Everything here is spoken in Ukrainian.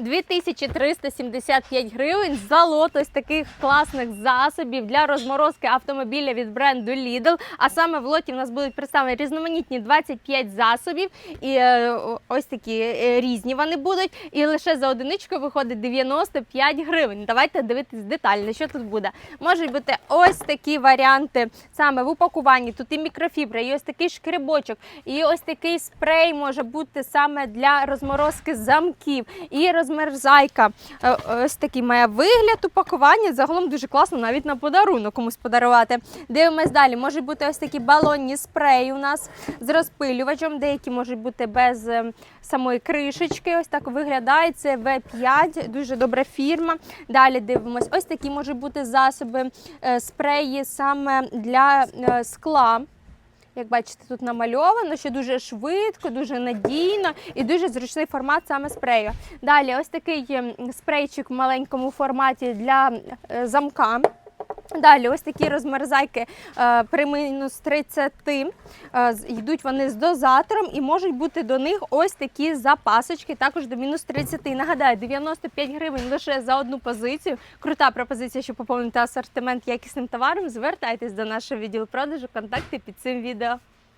2375 гривень за лот ось таких класних засобів для розморозки автомобіля від бренду Lidl. А саме в лоті в нас будуть представлені різноманітні 25 засобів. І е, ось такі е, різні вони будуть. І лише за одиничку виходить 95 гривень. Давайте дивитись детально, що тут буде. Можуть бути ось такі варіанти саме в упакуванні. Тут і мікрофібра, і ось такий шкребочок, і ось такий спрей може бути саме для розморозки замків, і розмерзайка. Е, Ось такий має вигляд упакування. Загалом дуже класно навіть на подарунок комусь подарувати. Дивимось далі. Можуть бути ось такі балонні спреї у нас з розпилювачем. Деякі можуть бути без е, самої кришечки. Ось так виглядає. Це V5, дуже добра фірма. Далі дивимось. Ось такі можуть бути засоби, е, спреї саме для е, скла. Як бачите, тут намальовано, що дуже швидко, дуже надійно і дуже зручний формат саме спрею. Далі, ось такий ем, спрейчик в маленькому форматі для е, замка. Далі, ось такі розмерзайки е, при мінус 30. Е, йдуть вони з дозатором і можуть бути до них ось такі запасочки, також до мінус 30. Нагадаю, 95 гривень лише за одну позицію. Крута пропозиція, щоб поповнити асортимент якісним товаром. Звертайтесь до нашого відділу продажу, контакти під цим відео.